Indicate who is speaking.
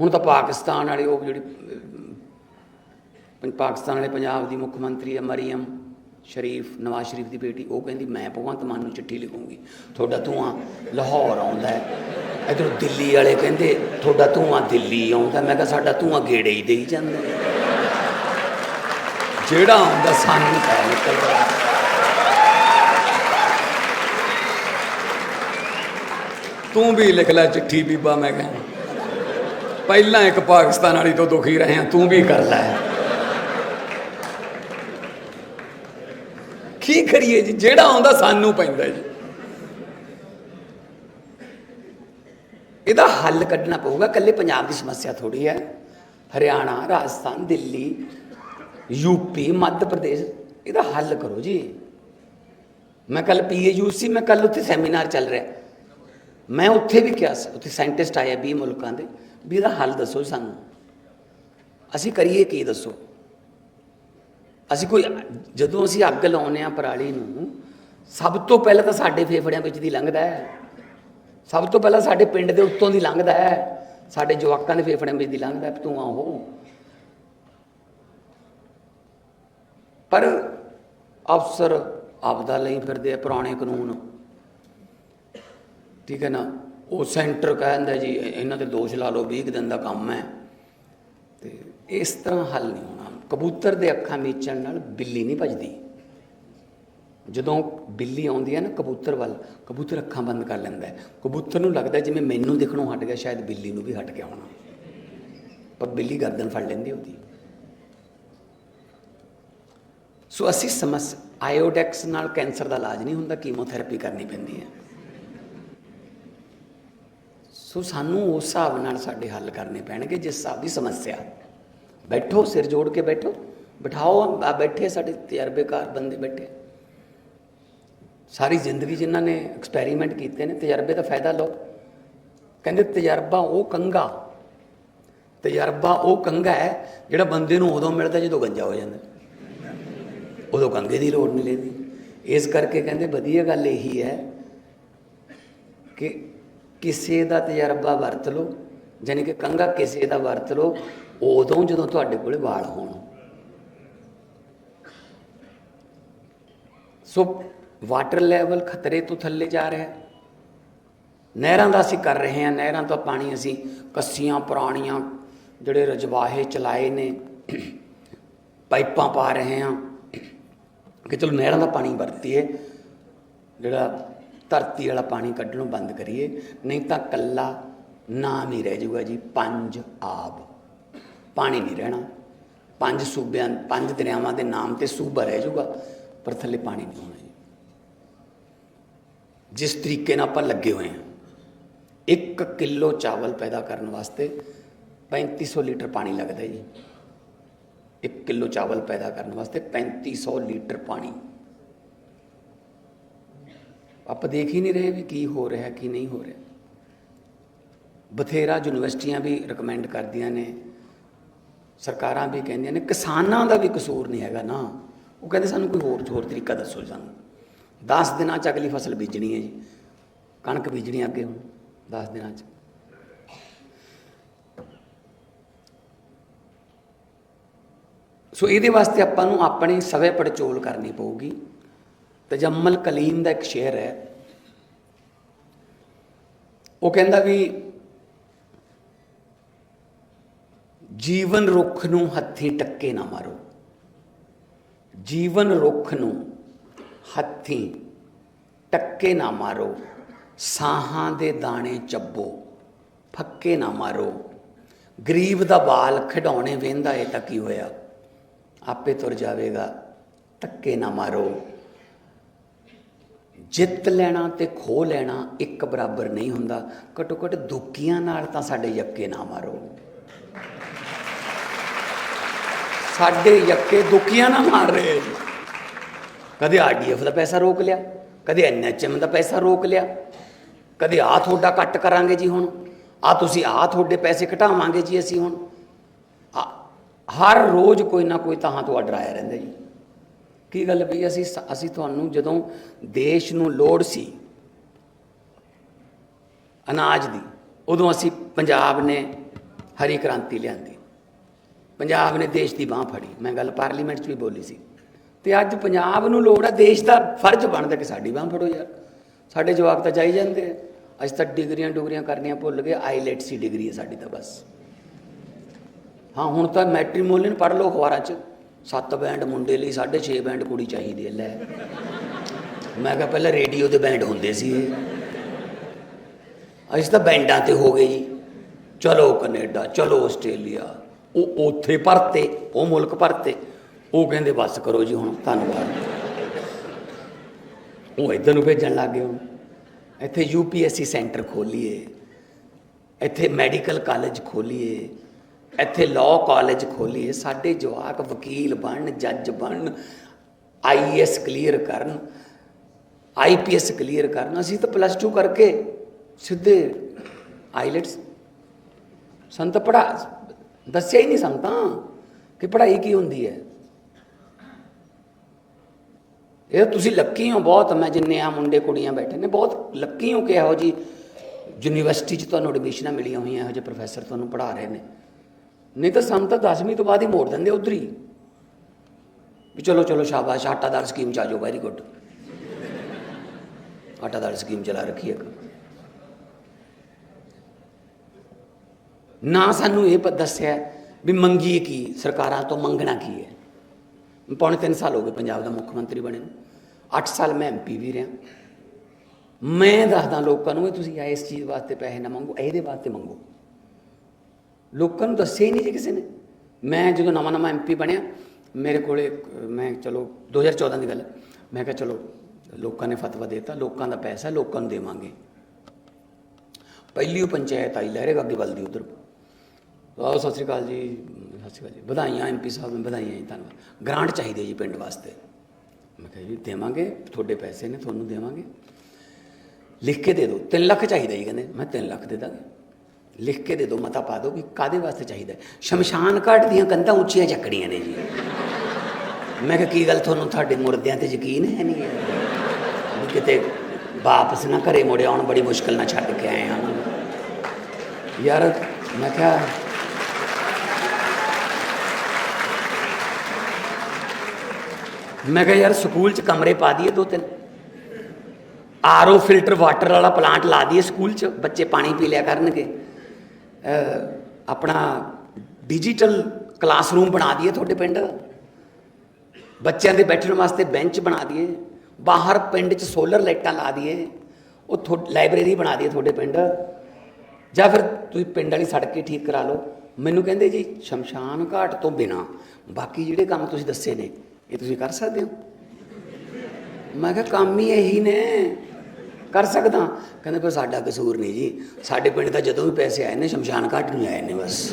Speaker 1: ਹੁਣ ਤਾਂ ਪਾਕਿਸਤਾਨ ਵਾਲੇ ਉਹ ਜਿਹੜੀ ਪਾਕਿਸਤਾਨ ਵਾਲੇ ਪੰਜਾਬ ਦੀ ਮੁੱਖ ਮੰਤਰੀ ਹੈ ਮਰੀਮ ਸ਼ਰੀਫ, ਨਵਾਜ਼ ਸ਼ਰੀਫ ਦੀ ਬੇਟੀ, ਉਹ ਕਹਿੰਦੀ, ਮੈਂ ਭਗਵੰਤ ਮਾਨ ਨੂੰ ਚਿੱਠੀ ਲਿਖੂੰਗੀ। ਤੁਹਾਡਾ ਧੂਆਂ ਲਾਹੌਰ ਆਉਂਦਾ ਹੈ। ਦਿੱਲੀ ਵਾਲੇ ਕਹਿੰਦੇ, ਤੁਹਾਡਾ ਧੂਆਂ ਦਿੱਲੀ ਆਉਂਦਾ। ਮੈਂ ਕਿਹਾ, ਸਾਡਾ ਧੂਆਂ ਗੇੜੇ ਹੀ ਦੇਈ ਜਾਂਦਾ ਜਿਹੜਾ ਆਉਂਦਾ ਸਾਨੂੰ ਪੈ ਨਿਕਲਦਾ ਤੂੰ ਵੀ ਲਿਖ ਲੈ ਚਿੱਠੀ ਬੀਬਾ, ਮੈਂ ਕਹਿੰਦਾ। ਪਹਿਲਾਂ ਇੱਕ ਪਾਕਿਸਤਾਨ ਵਾਲੀ ਤੋਂ ਦੁਖੀ ਰਹੇ ਹਾਂ, ਤੂੰ ਵੀ ਕਰ ਲੈ। ਕੀ ਕਰੀਏ ਜੀ? ਜਿਹੜਾ ਆਉਂਦਾ ਸਾਨੂੰ ਪੈਂਦਾ ਜੀ। ਇਹਦਾ ਹੱਲ ਕੱਢਣਾ ਪਊਗਾ। ਕੱਲੇ ਪੰਜਾਬ ਦੀ ਸਮੱਸਿਆ ਥੋੜੀ ਹੈ। ਹਰਿਆਣਾ, ਰਾਜਸਥਾਨ, ਦਿੱਲੀ ਯੂਪੀ ਮੱਧ ਪ੍ਰਦੇਸ਼, ਇਹਦਾ ਹੱਲ ਕਰੋ ਜੀ। ਮੈਂ ਕੱਲ ਪੀਏਯੂ ਸੀ, ਮੈਂ ਕੱਲ ਉੱਥੇ ਸੈਮੀਨਾਰ ਚੱਲ ਰਿਹਾ। ਮੈਂ ਉੱਥੇ ਵੀ ਕਿਹਾ ਸੀ, ਉੱਥੇ ਸਾਇੰਟਿਸਟ ਆਏ 20 ਮੁਲਕਾਂ ਦੇ। ਵੀ ਇਹਦਾ ਹੱਲ ਦੱਸੋ ਸਾਨੂੰ। ਅਸੀਂ ਕਰੀਏ ਕੀ ਦੱਸੋ? ਅਸੀਂ ਕੋਈ ਜਦੋਂ ਅਸੀਂ ਅੱਗ ਲਾਉਂਦੇ ਆ ਪਰਾਲੀ ਨੂੰ, ਸਭ ਤੋਂ ਪਹਿਲਾਂ ਤਾਂ ਸਾਡੇ ਫੇਫੜਿਆਂ ਵਿੱਚ ਦੀ ਲੰਘਦਾ ਹੈ। ਸਭ ਤੋਂ ਪਹਿਲਾਂ ਸਾਡੇ ਪਿੰਡ ਦੇ ਉੱਤੋਂ ਦੀ ਲੰਘਦਾ ਹੈ। ਸਾਡੇ ਜਵਾਕਾਂ ਦੇ ਫੇਫੜਿਆਂ ਵਿੱਚ ਦੀ ਲੰਘਦਾ ਤੂੰ ਆ ਉਹ। ਪਰ ਅਫਸਰ ਆਪਦਾ ਲਈ ਫਿਰਦੇ ਆ ਪੁਰਾਣੇ ਕਾਨੂੰਨ। ਠੀਕ ਹੈ ਨਾ? ਉਹ ਸੈਂਟਰ ਕਹਿੰਦਾ ਜੀ, ਇਹਨਾਂ ਤੇ ਦੋਸ਼ ਲਾ ਲਓ 20 ਕੁ ਦਿਨ ਦਾ ਕੰਮ ਹੈ। ਤੇ ਇਸ ਤਰ੍ਹਾਂ ਹੱਲ ਨਹੀਂ ਹੋਣਾ। ਕਬੂਤਰ ਦੇ ਅੱਖਾਂ ਮੀਚਣ ਨਾਲ ਬਿੱਲੀ ਨਹੀਂ ਭਜਦੀ। ਜਦੋਂ ਬਿੱਲੀ ਆਉਂਦੀ ਹੈ ਨਾ ਕਬੂਤਰ ਵੱਲ, ਕਬੂਤਰ ਅੱਖਾਂ ਬੰਦ ਕਰ ਲੈਂਦਾ ਹੈ। ਕਬੂਤਰ ਨੂੰ ਲੱਗਦਾ ਜਿਵੇਂ ਮੈਨੂੰ ਦਿਖਣੋਂ ਹਟ ਗਿਆ, ਸ਼ਾਇਦ ਬਿੱਲੀ ਨੂੰ ਵੀ ਹਟ ਗਿਆ ਹੋਣਾ। ਪਰ ਬਿੱਲੀ ਗਰਦਨ ਫੜ ਲੈਂਦੀ ਉਹਦੀ। ਸੋ ਅਸੀਂ ਸਮਸ, ਆਇਓਡੈਕਸ ਨਾਲ ਕੈਂਸਰ ਦਾ ਇਲਾਜ ਨਹੀਂ ਹੁੰਦਾ, ਕੀਮੋਥੈਰੇਪੀ ਕਰਨੀ ਪੈਂਦੀ ਹੈ। ਸੋ ਸਾਨੂੰ ਉਸ ਹਿਸਾਬ ਨਾਲ ਸਾਡੇ ਹੱਲ ਕਰਨੇ ਪੈਣਗੇ, ਜਿਸ ਹਿਸਾਬ ਦੀ ਸਮੱਸਿਆ। ਬੈਠੋ, ਸਿਰ ਜੋੜ ਕੇ ਬੈਠੋ। ਬਿਠਾਓ, ਆ ਬੈਠੇ ਸਾਡੇ ਤਜਰਬੇਕਾਰ ਬੰਦੇ ਬੈਠੇ। ਸਾਰੀ ਜ਼ਿੰਦਗੀ ਜਿਨ੍ਹਾਂ ਨੇ ਐਕਸਪੈਰੀਮੈਂਟ ਕੀਤੇ ਨੇ, ਤਜਰਬੇ ਦਾ ਫਾਇਦਾ ਲਓ। ਕਹਿੰਦੇ ਤਜਰਬਾ ਉਹ ਕੰਗਾ ਤਜਰਬਾ ਉਹ ਕੰਗਾ ਹੈ, ਜਿਹੜਾ ਬੰਦੇ ਨੂੰ ਉਦੋਂ ਮਿਲਦਾ ਜਦੋਂ ਗੰਜਾ ਹੋ ਜਾਂਦਾ। ਉਦੋਂ ਕੰਗੇ ਦੀ ਲੋੜ ਨਹੀਂ ਲੈਂਦੀ ਇਸ ਕਰਕੇ ਕਹਿੰਦੇ ਵਧੀਆ ਗੱਲ ਇਹੀ ਹੈ ਕਿ ਕਿਸੇ ਦਾ ਤਜਰਬਾ ਵਰਤ ਲਓ ਯਾਨੀ ਕਿ ਕੰਗਾ ਕਿਸੇ ਦਾ ਵਰਤ ਲਓ, ਉਦੋਂ ਜਦੋਂ ਤੁਹਾਡੇ ਕੋਲੇ ਵਾਲ ਹੋਣ। ਸੋ ਵਾਟਰ ਲੈਵਲ ਖਤਰੇ ਤੋਂ ਥੱਲੇ ਜਾ ਰਿਹਾ ਹੈ। ਨਹਿਰਾਂ ਦਾ ਅਸੀਂ ਕਰ ਰਹੇ ਹਾਂ, ਨਹਿਰਾਂ ਤੋਂ ਪਾਣੀ ਅਸੀਂ ਕੱਸੀਆਂ, ਪੁਰਾਣੀਆਂ ਜਿਹੜੇ ਰਜਵਾਹੇ ਚਲਾਏ ਨੇ, ਪਾਈਪਾਂ ਪਾ ਰਹੇ ਹਾਂ ਕਿ ਚਲੋ ਨਹਿਰਾਂ ਦਾ ਪਾਣੀ ਵਰਤੀਏ, ਜਿਹੜਾ ਧਰਤੀ ਵਾਲਾ ਪਾਣੀ ਕੱਢਣੋਂ ਬੰਦ ਕਰੀਏ, ਨਹੀਂ ਤਾਂ ਕੱਲਾ ਨਾਮ ਹੀ ਰਹਿ ਜਾਊਗਾ ਜੀ, ਪੰਜ ਆਬ। ਪਾਣੀ ਨਹੀਂ ਰਹਿਣਾ। ਪੰਜ ਸੂਬਿਆਂ, ਪੰਜ ਦਰਿਆਵਾਂ ਦੇ ਨਾਮ ਤੇ ਸੂਬਾ ਰਹਿ ਜਾਊਗਾ, ਪਰ ਥੱਲੇ ਪਾਣੀ ਨਹੀਂ ਹੋਣਾ ਜੀ। ਜਿਸ ਤਰੀਕੇ ਨਾਲ ਆਪਾਂ ਲੱਗੇ ਹੋਏ ਹਾਂ 1 ਕਿਲੋ ਚਾਵਲ ਪੈਦਾ ਕਰਨ ਵਾਸਤੇ 3500 ਲੀਟਰ ਪਾਣੀ ਲੱਗਦਾ ਜੀ। 1 ਕਿਲੋ ਚਾਵਲ ਪੈਦਾ ਕਰਨ ਵਾਸਤੇ 3500 ਲੀਟਰ ਪਾਣੀ। ਆਪਾਂ ਦੇਖ ਹੀ ਨਹੀਂ ਰਹੇ ਵੀ ਕੀ ਹੋ ਰਿਹਾ, ਕੀ ਨਹੀਂ ਹੋ ਰਿਹਾ। ਬਥੇਰਾ ਯੂਨੀਵਰਸਿਟੀਆਂ ਵੀ ਰეკਮੈਂਡ ਕਰਦੀਆਂ ਨੇ। ਸਰਕਾਰਾਂ ਵੀ ਕਹਿੰਦੀਆਂ ਨੇ, ਕਿਸਾਨਾਂ ਦਾ ਵੀ ਕਸੂਰ ਨਹੀਂ ਹੈਗਾ ਨਾ। ਉਹ ਕਹਿੰਦੇ ਸਾਨੂੰ ਕੋਈ ਹੋਰ ਹੋਰ ਤਰੀਕਾ ਦੱਸੋ ਸਾਨੂੰ। 10 ਦਿਨਾਂ ਚ ਅਗਲੀ ਫਸਲ ਬੀਜਣੀ ਹੈ ਜੀ। ਕਣਕ ਬੀਜਣੀ ਅੱਗੇ ਹੁਣ 10 ਦਿਨਾਂ ਚ। ਸੋ ਇਹਦੇ ਵਾਸਤੇ ਆਪਾਂ ਨੂੰ ਆਪਣੀ ਸਵੇ ਪੜਚੋਲ ਕਰਨੀ ਪਊਗੀ। ਤਜਮਲ ਕਲੀਮ ਦਾ ਇੱਕ ਸ਼ੇਰ ਹੈ। ਉਹ ਕਹਿੰਦਾ ਵੀ ਜੀਵਨ ਰੁੱਖ ਨੂੰ ਹੱਥੀ ਟੱਕੇ ਨਾ ਮਾਰੋ। ਜੀਵਨ ਰੁੱਖ ਨੂੰ ਹੱਥੀ ਟੱਕੇ ਨਾ ਮਾਰੋ। ਸਾਹਾਂ ਦੇ ਦਾਣੇ ਚੱਬੋ, ਫੱਕੇ ਨਾ ਮਾਰੋ। ਗਰੀਬ ਦਾ ਬਾਲ ਖਿਡੌਣੇ ਵੇਂਦਾ ਏ ਤਾਂ ਕੀ ਹੋਇਆ? ਆਪੇ ਤੁਰ ਜਾਵੇਗਾ, ਧੱਕੇ ਨਾ ਮਾਰੋ। ਜਿੱਤ ਲੈਣਾ ਤੇ ਖੋ ਲੈਣਾ ਇੱਕ ਬਰਾਬਰ ਨਹੀਂ ਹੁੰਦਾ। ਘਟੋ ਘਟ ਦੁੱਕੀਆਂ ਨਾਲ ਤਾਂ ਸਾਡੇ ਯੱਕੇ ਨਾ ਮਾਰੋ। ਸਾਡੇ ਯੱਕੇ ਦੁੱਕੀਆਂ ਨਾ ਮਾਰ ਰਹੇ। ਜੀ ਕਦੇ ਆਰਡੀਐਫ ਦਾ ਪੈਸਾ ਰੋਕ ਲਿਆ, ਕਦੇ ਐਨਐਚਐਮ ਦਾ ਪੈਸਾ ਰੋਕ ਲਿਆ, ਕਦੇ ਆ ਤੁਹਾਡਾ ਕੱਟ ਕਰਾਂਗੇ ਜੀ ਹੁਣ ਆ ਤੁਸੀਂ ਆ ਤੁਹਾਡੇ ਪੈਸੇ ਘਟਾਵਾਂਗੇ ਜੀ ਅਸੀਂ ਹੁਣ। ਆ- ਹਰ ਰੋਜ਼ ਕੋਈ ਨਾ ਕੋਈ ਤਾਂ ਤੋਂ ਆਰਡਰ ਆਇਆ ਰਹਿੰਦਾ ਜੀ। ਕੀ ਗੱਲ ਵੀ ਅਸੀਂ ਅਸੀਂ ਤੁਹਾਨੂੰ ਜਦੋਂ ਦੇਸ਼ ਨੂੰ ਲੋੜ ਸੀ, ਅਨਾਜ ਦੀ, ਉਦੋਂ ਅਸੀਂ ਪੰਜਾਬ ਨੇ ਹਰੀ ਕ੍ਰਾਂਤੀ ਲਿਆਂਦੀ। ਪੰਜਾਬ ਨੇ ਦੇਸ਼ ਦੀ ਬਾਹ ਫੜੀ। ਮੈਂ ਗੱਲ ਪਾਰਲੀਮੈਂਟ 'ਚ ਵੀ ਬੋਲੀ ਸੀ। ਤੇ ਅੱਜ ਪੰਜਾਬ ਨੂੰ ਲੋੜ ਹੈ ਦੇਸ਼ ਦਾ ਫਰਜ਼ ਬਣਦਾ ਕਿ ਸਾਡੀ ਬਾਹ ਫੜੋ ਯਾਰ। ਸਾਡੇ ਜਵਾਬ ਤਾਂ ਜਾਈ ਜਾਂਦੇ ਆ। ਅੱਜ ਤੱਕ ਡਿਗਰੀਆਂ ਡੁਗਰੀਆਂ ਕਰਨੀਆਂ ਭੁੱਲ ਗਏ। ਆਈਲੈਟਸ ਦੀ ਡਿਗਰੀ ਹੈ ਸਾਡੀ ਤਾਂ ਬਸ। ਹਾਂ, ਹੁਣ ਤਾਂ ਮੈਟ੍ਰੀਮੋਨੀਅਲ ਪੜ੍ਹ ਲਓ ਅਖਬਾਰਾਂ 'ਚ। ਸੱਤ ਬੈਂਡ ਮੁੰਡੇ ਲਈ 6.5 ਬੈਂਡ ਕੁੜੀ ਚਾਹੀਦੀ ਹੈ, ਲੈ। ਮੈਂ ਕਿਹਾ ਪਹਿਲਾਂ ਰੇਡੀਓ ਦੇ ਬੈਂਡ ਹੁੰਦੇ ਸੀ ਇਹ। ਅਸੀਂ ਤਾਂ ਬੈਂਡਾਂ ਤੇ ਹੋ ਗਏ ਜੀ। ਚਲੋ ਕੈਨੇਡਾ, ਚਲੋ ਆਸਟ੍ਰੇਲੀਆ। ਉਹ ਉੱਥੇ ਭਰਤੇ, ਉਹ ਮੁਲਕ ਭਰਤੇ। ਉਹ ਕਹਿੰਦੇ, ਬਸ ਕਰੋ ਜੀ ਹੁਣ, ਧੰਨਵਾਦ। ਉਹ ਇੱਧਰ ਨੂੰ ਭੇਜਣ ਲੱਗ ਗਏ ਹੁਣ। ਇੱਥੇ ਯੂਪੀਐਸਸੀ ਸੈਂਟਰ ਖੋਲੀਏ। ਇੱਥੇ ਮੈਡੀਕਲ ਕਾਲਜ ਖੋਲੀਏ। ਇੱਥੇ ਲਾਅ ਕਾਲਜ ਖੋਲੀਏ ਸਾਡੇ ਜਵਾਕ ਵਕੀਲ ਬਣਨ ਜੱਜ ਬਣਨ ਆਈਐਸ ਕਲੀਅਰ ਕਰਨ ਆਈਪੀਐਸ ਕਲੀਅਰ ਕਰਨ। ਅਸੀਂ ਤਾਂ ਪਲੱਸ 2 ਕਰਕੇ ਸਿੱਧੇ ਆਈਲੈਟਸ ਸੰਤ ਪੜਾ ਦੱਸਿਆ ਹੀ ਨਹੀਂ ਸੰਤਾਂ ਕਿ ਪੜ੍ਹਾਈ ਕੀ ਹੁੰਦੀ ਹੈ। ਇਹ ਤੁਸੀਂ ਲੱਕੀ ਹੋ ਬਹੁਤ, ਮੈਂ ਜਿੰਨੇ ਆ ਮੁੰਡੇ ਕੁੜੀਆਂ ਬੈਠੇ ਨੇ, ਬਹੁਤ ਲੱਕੀ ਹੋ ਕਿ ਇਹੋ ਜੀ ਯੂਨੀਵਰਸਿਟੀ 'ਚ ਤੁਹਾਨੂੰ ਐਡਮਿਸ਼ਨਾਂ ਮਿਲੀਆਂ ਹੋਈਆਂ, ਇਹੋ ਜਿਹੇ ਪ੍ਰੋਫੈਸਰ ਤੁਹਾਨੂੰ ਪੜ੍ਹਾ ਰਹੇ ਨੇ। ਨਹੀਂ ਤਾਂ ਸਾਨੂੰ ਤਾਂ 10ਵੀਂ ਤੋਂ ਬਾਅਦ ਹੀ ਮੋੜ ਦਿੰਦੇ ਉਧਰ ਹੀ। ਵੀ ਚਲੋ ਚਲੋ ਸ਼ਾਬਾਸ਼, ਆਟਾਦਾਰ ਸਕੀਮ ਚ ਆ ਜਾਓ ਵੈਰੀ ਗੁੱਡ ਆਟਾਦਾਰ ਸਕੀਮ ਚਲਾ ਰੱਖੀ ਹੈ ਇੱਕ। ਨਾ ਸਾਨੂੰ ਇਹ ਪ- ਦੱਸਿਆ ਵੀ ਮੰਗੀਏ ਕੀ, ਸਰਕਾਰਾਂ ਤੋਂ ਮੰਗਣਾ ਕੀ ਹੈ। ਪੌਣੇ 3 ਸਾਲ ਹੋ ਗਏ ਪੰਜਾਬ ਦਾ ਮੁੱਖ ਮੰਤਰੀ ਬਣੇ ਨੂੰ। 8 ਸਾਲ ਮੈਂ ਐਮਪੀ ਵੀ ਰਿਹਾ। ਮੈਂ ਦੱਸਦਾ ਲੋਕਾਂ ਨੂੰ, ਵੀ ਤੁਸੀਂ ਇਸ ਚੀਜ਼ ਵਾਸਤੇ ਪੈਸੇ ਨਾ ਮੰਗੋ, ਇਹਦੇ ਵਾਸਤੇ ਮੰਗੋ। ਲੋਕਾਂ ਨੂੰ ਦੱਸਿਆ ਹੀ ਨਹੀਂ ਜੀ ਕਿਸੇ ਨੇ। ਮੈਂ ਜਦੋਂ ਨਵਾਂ ਨਵਾਂ ਐਮਪੀ ਬਣਿਆ, ਮੇਰੇ ਕੋਲੇ ਮੈਂ ਚਲੋ 2014 ਦੀ ਗੱਲ ਹੈ। ਮੈਂ ਕਿਹਾ ਚਲੋ ਲੋਕਾਂ ਨੇ ਫਤਵਾ ਦਿੱਤਾ, ਲੋਕਾਂ ਦਾ ਪੈਸਾ, ਲੋਕਾਂ ਨੂੰ ਦੇਵਾਂਗੇ। ਪਹਿਲੀ ਉਹ ਪੰਚਾਇਤ ਆਈ, ਲਹਿਰੇ ਗੱਗੇ ਵੱਲ ਦੀ ਉਧਰ। ਆਓ ਸਤਿ ਸ੍ਰੀ ਅਕਾਲ ਜੀ, ਸਤਿ ਸ੍ਰੀ ਅਕਾਲ ਜੀ। ਵਧਾਈਆਂ ਐਮਪੀ ਸਾਹਿਬ ਨੂੰ, ਵਧਾਈਆਂ ਜੀ, ਧੰਨਵਾਦ। ਗ੍ਰਾਂਟ ਚਾਹੀਦੀ ਜੀ ਪਿੰਡ ਵਾਸਤੇ। ਮੈਂ ਕਿਹਾ ਜੀ, ਦੇਵਾਂਗੇ, ਤੁਹਾਡੇ ਪੈਸੇ ਨੇ, ਤੁਹਾਨੂੰ ਦੇਵਾਂਗੇ। ਲਿਖ ਕੇ ਦੇ ਦਿਓ। 3 ਲੱਖ ਚਾਹੀਦਾ ਜੀ, ਕਹਿੰਦੇ। ਮੈਂ 3 ਲੱਖ ਦੇ ਦਾਂਗਾ। ਲਿਖ ਕੇ ਦੇ ਦਿਓ ਮਤਾ ਪਾ ਦਿਓ ਵੀ ਕਾਦੇ ਵਾਸਤੇ ਚਾਹੀਦਾ ਸ਼ਮਸ਼ਾਨ ਘਾਟ ਦੀਆਂ ਕੰਧਾਂ ਉੱਚੀਆਂ ਚੱਕੜੀਆਂ ਨੇ ਜੀ। ਮੈਂ ਕਿਹਾ, ਕੀ ਗੱਲ ਤੁਹਾਨੂੰ ਤੁਹਾਡੇ ਮੁਰਦਿਆਂ ਤੇ ਯਕੀਨ ਹੈ ਨਹੀਂ ਕਿਤੇ ਵਾਪਸ ਨਾ ਘਰੇ ਮੁੜੇ ਆਉਣ, ਬੜੀ ਮੁਸ਼ਕਲ ਨਾਲ ਛੱਡ ਕੇ ਆਏ ਹਾਂ। ਉਹਨਾਂ ਨੂੰ। ਯਾਰ, ਮੈਂ ਕਿਹਾ ਮੈਂ ਕਿਹਾ, ਯਾਰ, ਸਕੂਲ 'ਚ ਕਮਰੇ ਪਾ ਦਈਏ ਦੋ ਤਿੰਨ। ਆਰਓ ਫਿਲਟਰ ਵਾਟਰ ਵਾਲਾ ਪਲਾਂਟ ਲਾ ਦਈਏ ਸਕੂਲ 'ਚ, ਬੱਚੇ ਪਾਣੀ ਪੀ ਲਿਆ ਕਰਨਗੇ। ਆਪਣਾ ਡਿਜੀਟਲ ਕਲਾਸਰੂਮ ਬਣਾ ਦਈਏ ਤੁਹਾਡੇ ਪਿੰਡ। ਬੱਚਿਆਂ ਦੇ ਬੈਠਣ ਵਾਸਤੇ ਬੈਂਚ ਬਣਾ ਦਈਏ। ਬਾਹਰ ਪਿੰਡ 'ਚ ਸੋਲਰ ਲਾਈਟਾਂ ਲਾ ਦਈਏ। ਉਹ ਥੋ ਲਾਇਬ੍ਰੇਰੀ ਬਣਾ ਦਈਏ ਤੁਹਾਡੇ ਪਿੰਡ। ਜਾਂ ਫਿਰ ਤੁਸੀਂ ਪਿੰਡ ਵਾਲੀ ਸੜਕ ਹੀ ਠੀਕ ਕਰਾ ਲਓ। ਮੈਨੂੰ ਕਹਿੰਦੇ ਜੀ, ਸ਼ਮਸ਼ਾਨ ਘਾਟ ਤੋਂ ਬਿਨਾ ਬਾਕੀ ਜਿਹੜੇ ਕੰਮ ਤੁਸੀਂ ਦੱਸੇ ਨੇ, ਇਹ ਤੁਸੀਂ ਕਰ ਸਕਦੇ ਹੋ? ਮੈਂ ਕਿਹਾ ਕੰਮ ਹੀ ਇਹੀ ਨੇ। ਕਰ ਸਕਦਾ। ਕਹਿੰਦੇ ਪਰ ਸਾਡਾ ਕਸੂਰ ਨਹੀਂ ਜੀ। ਸਾਡੇ ਪਿੰਡ ਤਾਂ ਜਦੋਂ ਵੀ ਪੈਸੇ ਆਏ ਨੇ, ਸ਼ਮਸ਼ਾਨ ਘਾਟ ਨੂੰ ਆਏ ਨੇ ਬਸ।